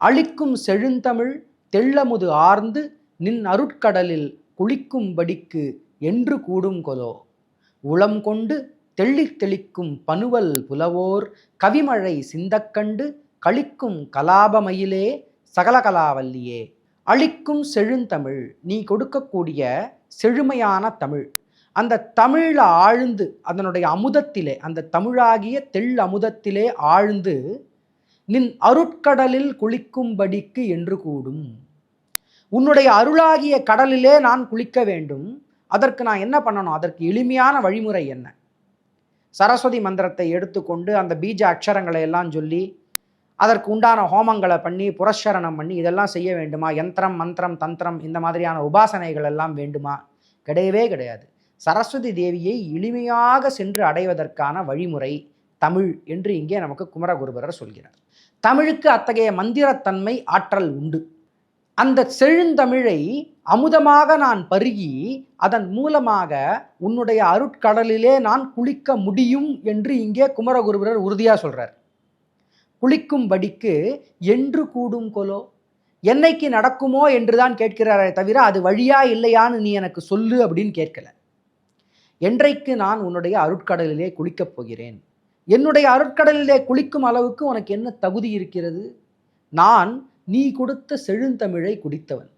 அழிக்கும் செழுந்தமிழ் தெள்ளமுது ஆர்ந்து நின் அருட்கடலில் குளிக்கும்படிக்கு என்று கூடும் கொலோ. உளம் கொண்டு தெள்ளித் தெளிக்கும் பனுவல் புலவோர் கவிமழை சிந்தக்கண்டு களிக்கும் கலாபமயிலே சகலகலாவல்லியே. அழிக்கும் செழுந்தமிழ் நீ கொடுக்கக்கூடிய செழுமையான தமிழ். அந்த தமிழில் ஆழ்ந்து அதனுடைய அமுதத்திலே அந்த தமிழாகிய தெள் அமுதத்திலே ஆழ்ந்து நின் அருட்கடலில் குளிக்கும்படிக்கு என்று கூடும். உன்னுடைய அருளாகிய கடலிலே நான் குளிக்க வேண்டும். அதற்கு நான் என்ன பண்ணணும்? அதற்கு எளிமையான வழிமுறை என்ன? சரஸ்வதி மந்திரத்தை எடுத்துக்கொண்டு அந்த பீஜ அக்ஷரங்களை எல்லாம் சொல்லி அதற்கு உண்டான ஹோமங்களை பண்ணி புரஸ்சரணம் பண்ணி இதெல்லாம் செய்ய வேண்டுமா? யந்திரம் மந்திரம் தந்திரம் இந்த மாதிரியான உபாசனைகள் எல்லாம் வேண்டுமா? கிடையவே கிடையாது. சரஸ்வதி தேவியை எளிமையாக சென்று அடைவதற்கான வழிமுறை தமிழ் என்று இங்கே நமக்கு குமரகுருபரர் சொல்கிறார். தமிழுக்கு அத்தகைய மந்திரத்தன்மை ஆற்றல் உண்டு. அந்த செழுந்தமிழை அமுதமாக நான் பருகி அதன் மூலமாக உன்னுடைய அருட்கடலிலே நான் குளிக்க முடியும் என்று இங்கே குமரகுருபரர் உறுதியாக சொல்கிறார் குளிக்கும்படிக்கு என்று கூடும் கொலோ? என்னைக்கு நடக்குமோ என்று தான் கேட்கிறாரே தவிர அது வழியா இல்லையான்னு நீ எனக்கு சொல்லு அப்படின்னு கேட்கல. என்றைக்கு நான் உன்னுடைய அருட்கடலிலே குளிக்கப் போகிறேன்? என்னுடைய அருட்கடலிலே குளிக்கும் அளவுக்கு உனக்கு என்ன தகுதி இருக்கிறது? நான் நீ கொடுத்த செழுந்தமிழை குடித்தவன்.